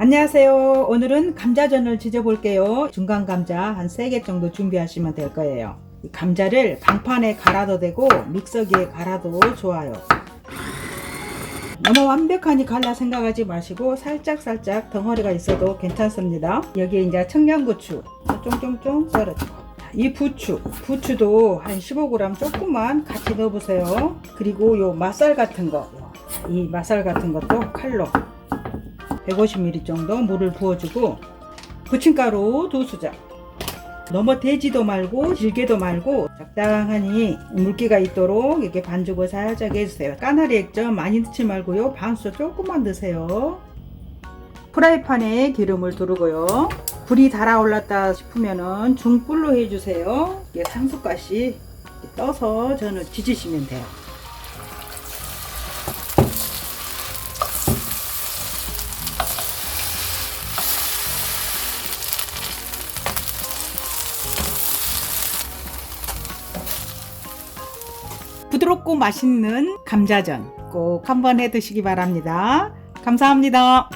안녕하세요. 오늘은 감자전을 지져볼게요. 중간 감자 한 3개 정도 준비하시면 될 거예요. 이 감자를 강판에 갈아도 되고 믹서기에 갈아도 좋아요. 너무 완벽하니 갈라 생각하지 마시고 살짝살짝 덩어리가 있어도 괜찮습니다. 여기에 이제 청양고추 쫑쫑쫑 썰어주고 이 부추, 부추도 한 15g 조금만 같이 넣어보세요. 그리고 요 맛살 같은 거, 이 맛살 같은 것도 칼로 150ml 정도 물을 부어주고 부침가루 두 수저. 너무 대지도 말고 질게도 말고 적당하니 물기가 있도록 이렇게 반죽을 살짝 해주세요. 까나리 액젓 많이 넣지 말고요. 반 수저 조금만 넣으세요. 프라이팬에 기름을 두르고요. 불이 달아올랐다 싶으면은 중불로 해주세요. 이게 상수가시 떠서 저는 지지시면 돼요. 부드럽고 맛있는 감자전 꼭 한번 해 드시기 바랍니다. 감사합니다.